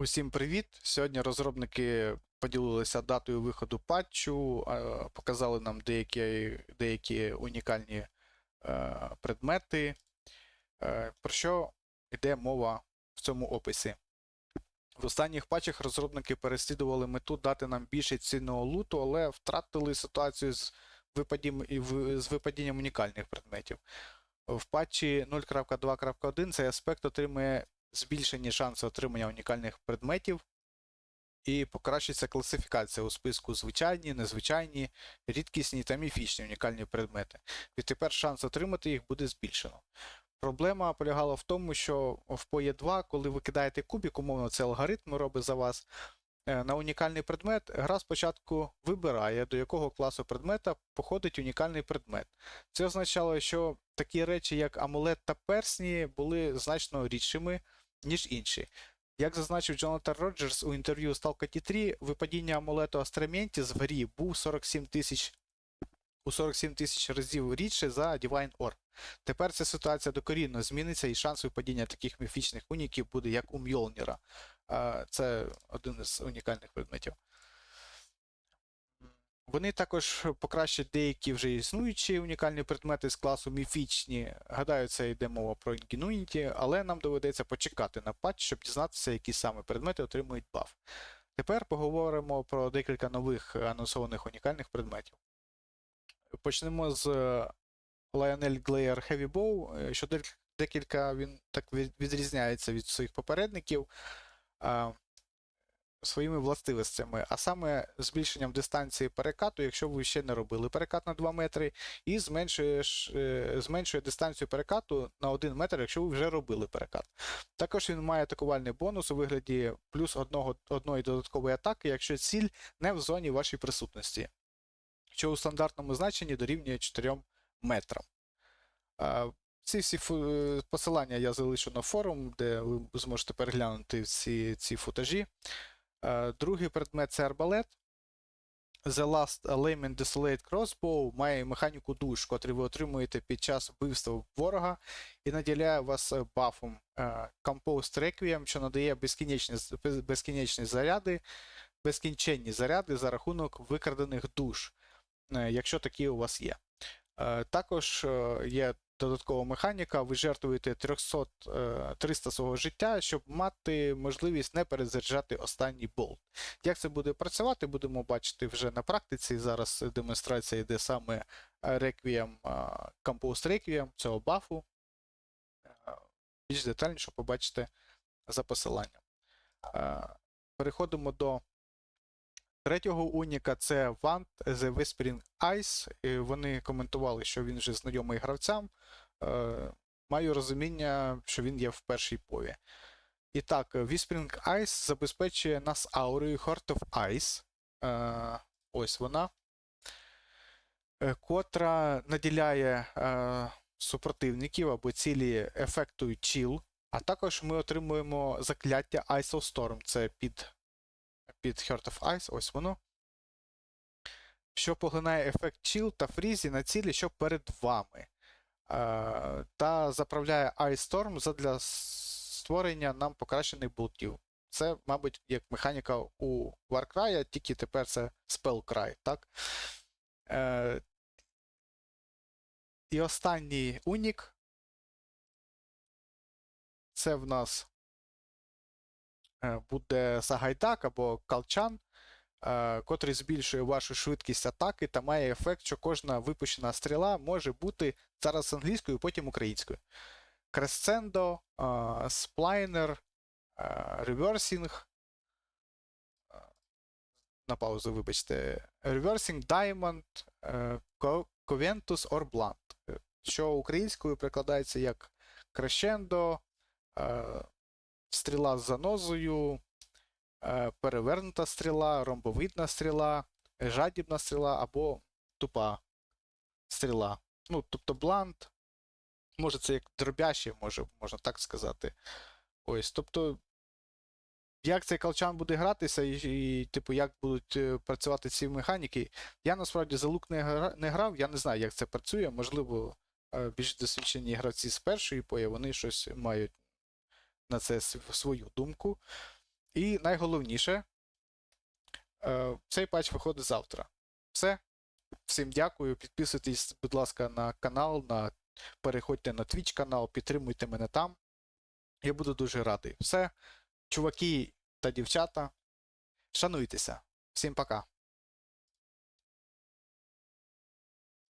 Усім привіт! Сьогодні розробники поділилися датою виходу патчу, показали нам деякі, деякі унікальні е, предмети. Е, Про що йде мова в цьому описі? В останніх патчах розробники переслідували мету дати нам більше цінного луту, але втратили ситуацію з, випадінням, з випадінням унікальних предметів. В патчі 0.2.1 цей аспект отримує збільшені шанси отримання унікальних предметів і покращиться класифікація у списку звичайні, незвичайні, рідкісні та міфічні унікальні предмети. Відтепер шанс отримати їх буде збільшено. Проблема полягала в тому, що в PoE 2, коли ви кидаєте кубік, умовно, це алгоритм робить за вас. е, На унікальний предмет гра спочатку вибирає, до якого класу предмета походить унікальний предмет. Це означало, що такі речі, як амулет та персні, були значно рідшими, ніж інші. Як зазначив Джонатан Роджерс у інтерв'ю Stalker 3, випадіння амулету Астраменті в грі був 47 тисяч у 47 тисяч разів рідше за Divine Orb. Тепер ця ситуація докорінно зміниться, і шанс випадіння таких міфічних уніків буде як у Мьолніра. Це один із унікальних предметів. Вони також покращать деякі вже існуючі унікальні предмети з класу міфічні. Гадаю, це йде мова про Ingenuity, але нам доведеться почекати на патч, щоб дізнатися, які саме предмети отримують баф. Тепер поговоримо про декілька нових анонсованих унікальних предметів. Почнемо з е, Lionel Glacier Heavy Bow, е, що декілька він так відрізняється від своїх попередників а, своїми властивостями, а саме збільшенням дистанції перекату, якщо ви ще не робили перекат на 2 метри, і зменшує, е, зменшує дистанцію перекату на 1 метр, якщо ви вже робили перекат. Також він має атакувальний бонус у вигляді плюс одного, одної додаткової атаки, якщо ціль не в зоні вашої присутності, що у стандартному значенні дорівнює 4 метрам. Ці всі е, посилання я залишу на форум, де ви зможете переглянути ці, ці футажі. Е, Другий предмет це арбалет. The Last Layman Desolate Crossbow має механіку душ, котрий ви отримуєте під час вбивства ворога і наділяє вас е, бафом е, Compost Requiem, що надає безкінечні, безкінечні заряди, безкінченні заряди за рахунок викрадених душ, якщо такі у вас є. Також є додаткова механіка, ви жертвуєте 300, е, 300 свого життя, щоб мати можливість не перезаряджати останній болт. Як це буде працювати, будемо бачити вже на практиці. Зараз демонстрація йде саме е, Requiem, е, Compost Requiem, цього бафу. Е, Більш детальніше побачите за посиланням. Е, Переходимо до третього уніка це Vant The Whispering Eyes. І вони коментували, що він вже знайомий гравцям. Е, Маю розуміння, що він є в першій пові. І так, Whispering Eyes забезпечує нас аурою Heart of Ice. Е, ось вона. е, Котра наділяє е, супротивників або цілі ефекту Chill. А також ми отримуємо закляття Ice of Storm. Це під, під Heart of Ice, ось воно. Що поглинає ефект Chill та фрізі на цілі, що перед вами. Е, та заправляє Ice Storm задля створення нам покращених болтів. Це, мабуть, як механіка у Warcry, тільки тепер це Spellcry, так? Е, і останній унік. Це в нас буде Сагайдак або Калчан, е, котрий збільшує вашу швидкість атаки та має ефект, що кожна випущена стріла може бути зараз англійською, потім українською. Кресцендо, сплайнер, реверсінг. На паузу, вибачте. Reversing Diamond, е, Coventus or Blunt, е, що українською прикладається як Crescendo, е, стріла з занозою, е, перевернута стріла, ромбовидна стріла, жадібна стріла або тупа стріла. Ну, тобто блант, може, це як дробяще, може, можна так сказати. Ось, тобто, як цей калчан буде гратися, і, і типу, як будуть е, працювати ці механіки. Я насправді за лук не, гра, не грав, я не знаю, як це працює. Можливо, е, більш досвідчені гравці з першої пої, вони щось мають на це свою думку. І найголовніше, е, цей патч виходить завтра. Все. Всім дякую. Підписуйтесь, будь ласка, на канал, на... переходьте на Twitch канал, підтримуйте мене там. Я буду дуже радий. Все, чуваки та дівчата, шануйтеся. Всім пока.